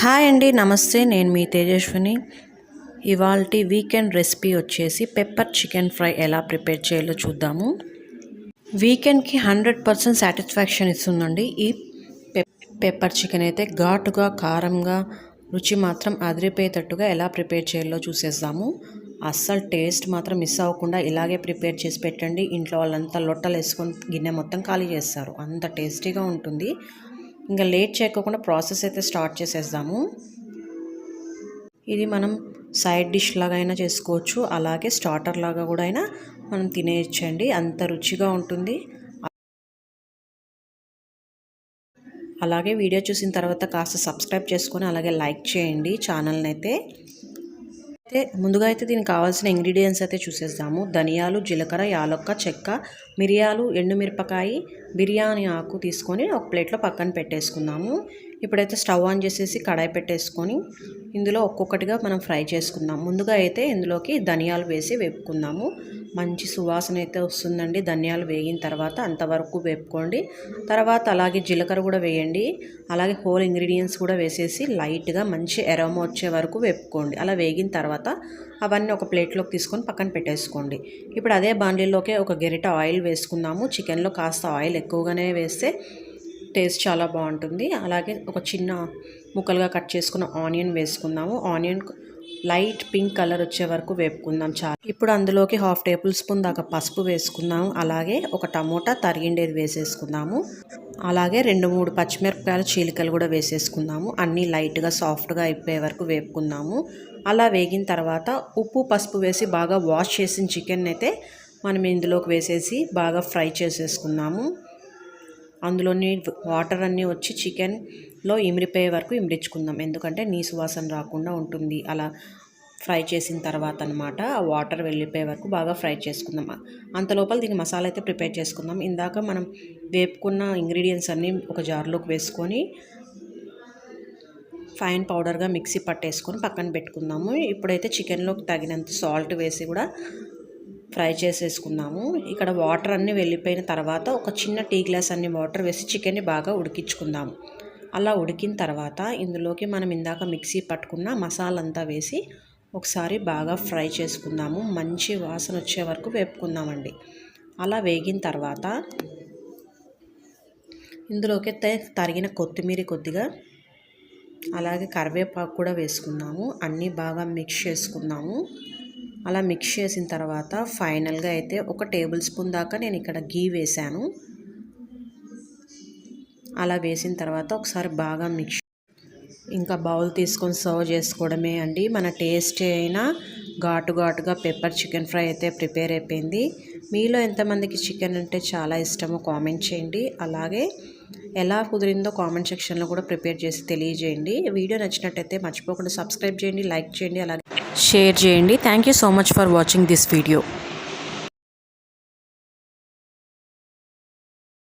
Hi అండి నమస్తే నేను మీ తేజస్విని. ఇవాళ వీకెండ్ రెసిపీ వచ్చేసి పెప్పర్ చికెన్ ఫ్రై ఎలా ప్రిపేర్ చేయాలో చూద్దాము. వీకెండ్కి హండ్రెడ్ పర్సెంట్ సాటిస్ఫాక్షన్ ఇస్తుందండి. ఈ పెప్పర్ చికెన్ అయితే ఘాటుగా కారంగా రుచి మాత్రం అదిరిపోయేటట్టుగా ఎలా ప్రిపేర్ చేయాలో చూసేద్దాము. అస్సలు టేస్ట్ మాత్రం మిస్ అవ్వకుండా ఇలాగే ప్రిపేర్ చేసి పెట్టండి. ఇంట్లో వాళ్ళంతా లొట్టలు వేసుకొని గిన్నె మొత్తం ఖాళీ చేస్తారు. అంత టేస్టీగా ఉంటుంది. ఇంకా లేట్ చేయకుండా ప్రాసెస్ అయితే స్టార్ట్ చేసేద్దాము. ఇది మనం సైడ్ డిష్ లాగా అయినా చేసుకోవచ్చు. అలాగే స్టార్టర్ లాగా కూడా అయినా మనం తినేయచ్చండి. అంత రుచిగా ఉంటుంది. అలాగే వీడియో చూసిన తర్వాత కాస్త సబ్స్క్రైబ్ చేసుకొని అలాగే లైక్ చేయండి ఛానల్ని అయితే అయితే ముందుగా అయితే దీనికి కావాల్సిన ఇంగ్రీడియంట్స్ అయితే చూసేద్దాము. ధనియాలు జీలకర్ర యాలొక్క చెక్క మిరియాలు ఎండుమిరపకాయ బిర్యానీ ఆకు తీసుకొని ఒక ప్లేట్లో పక్కన పెట్టేసుకుందాము. ఇప్పుడైతే స్టవ్ ఆన్ చేసేసి కడాయి పెట్టేసుకొని ఇందులో ఒక్కొక్కటిగా మనం ఫ్రై చేసుకుందాం. ముందుగా అయితే ఇందులోకి ధనియాలు వేసి వేపుకుందాము. మంచి సువాసన అయితే వస్తుందండి. ధనియాలు వేగిన తర్వాత అంతవరకు వేపుకోండి. తర్వాత అలాగే జీలకర్ర కూడా వేయండి. అలాగే హోల్ ఇంగ్రీడియంట్స్ కూడా వేసేసి లైట్గా మంచి ఎరోమ వచ్చే వరకు వేపుకోండి. అలా వేగిన తర్వాత అవన్నీ ఒక ప్లేట్లోకి తీసుకొని పక్కన పెట్టేసుకోండి. ఇప్పుడు అదే బాండీలోకి ఒక గెరిట ఆయిల్ వేసుకుందాము. చికెన్లో కాస్త ఆయిల్ ఎక్కువగానే వేస్తే టేస్ట్ చాలా బాగుంటుంది. అలాగే ఒక చిన్న ముక్కలుగా కట్ చేసుకున్న ఆనియన్ వేసుకుందాము. ఆనియన్ లైట్ పింక్ కలర్ వచ్చే వరకు వేపుకుందాం. చాలా ఇప్పుడు అందులోకి హాఫ్ టేబుల్ స్పూన్ దాకా పసుపు వేసుకుందాము. అలాగే ఒక టమోటా తరిగిండేది వేసేసుకుందాము. అలాగే రెండు మూడు పచ్చిమిరపకాయల చీలికలు కూడా వేసేసుకుందాము. అన్నీ లైట్గా సాఫ్ట్గా అయిపోయే వరకు వేపుకుందాము. అలా వేగిన తర్వాత ఉప్పు పసుపు వేసి బాగా వాష్ చేసిన చికెన్ అయితే మనం ఇందులోకి వేసేసి బాగా ఫ్రై చేసేసుకుందాము. అందులోని వాటర్ అన్నీ వచ్చి చికెన్లో ఇమిరిపోయే వరకు ఇమిడించుకుందాం. ఎందుకంటే నీ సువాసన రాకుండా ఉంటుంది. అలా ఫ్రై చేసిన తర్వాత అనమాట ఆ వాటర్ వెళ్ళిపోయే వరకు బాగా ఫ్రై చేసుకుందాం. అంత లోపల దీని మసాలా అయితే ప్రిపేర్ చేసుకుందాం. ఇందాక మనం వేపుకున్న ఇంగ్రీడియంట్స్ అన్నీ ఒక జార్లోకి వేసుకొని ఫైన్ పౌడర్గా మిక్సీ పట్టేసుకొని పక్కన పెట్టుకుందాము. ఇప్పుడైతే చికెన్లోకి తగినంత సాల్ట్ వేసి కూడా ఫ్రై చేసేసుకుందాము ఇక్కడ వాటర్ అన్నీ వెళ్ళిపోయిన తర్వాత ఒక చిన్న టీ గ్లాస్ అన్ని వాటర్ వేసి చికెన్ని బాగా ఉడికించుకుందాము. అలా ఉడికిన తర్వాత ఇందులోకి మనం ఇందాక మిక్సీ పట్టుకున్న మసాలంతా వేసి ఒకసారి బాగా ఫ్రై చేసుకుందాము. మంచి వాసన వచ్చే వరకు వేపుకుందామండి. అలా వేగిన తర్వాత ఇందులోకి తరిగిన కొత్తిమీర కొద్దిగా అలాగే కరివేపాకు కూడా వేసుకుందాము. అన్నీ బాగా మిక్స్ చేసుకుందాము. అలా మిక్స్ చేసిన తర్వాత ఫైనల్గా అయితే ఒక టేబుల్ స్పూన్ దాకా నేను ఇక్కడ గీ వేశాను. అలా వేసిన తర్వాత ఒకసారి బాగా మిక్స్ ఇంకా బౌల్ తీసుకొని సర్వ్ చేసుకోవడమే అండి. మన టేస్ట్ అయినా ఘాటు ఘాటుగా పెప్పర్ చికెన్ ఫ్రై అయితే ప్రిపేర్ అయిపోయింది. మీలో ఎంతమందికి చికెన్ అంటే చాలా ఇష్టమో కామెంట్ చేయండి. అలాగే ఎలా కుదిరిందో కామెంట్ సెక్షన్లో కూడా ప్రిపేర్ చేసి తెలియజేయండి. వీడియో నచ్చినట్టయితే మర్చిపోకుండా సబ్స్క్రైబ్ చేయండి లైక్ చేయండి అలాగే షేర్ చేయండి. Thank you so much for watching this video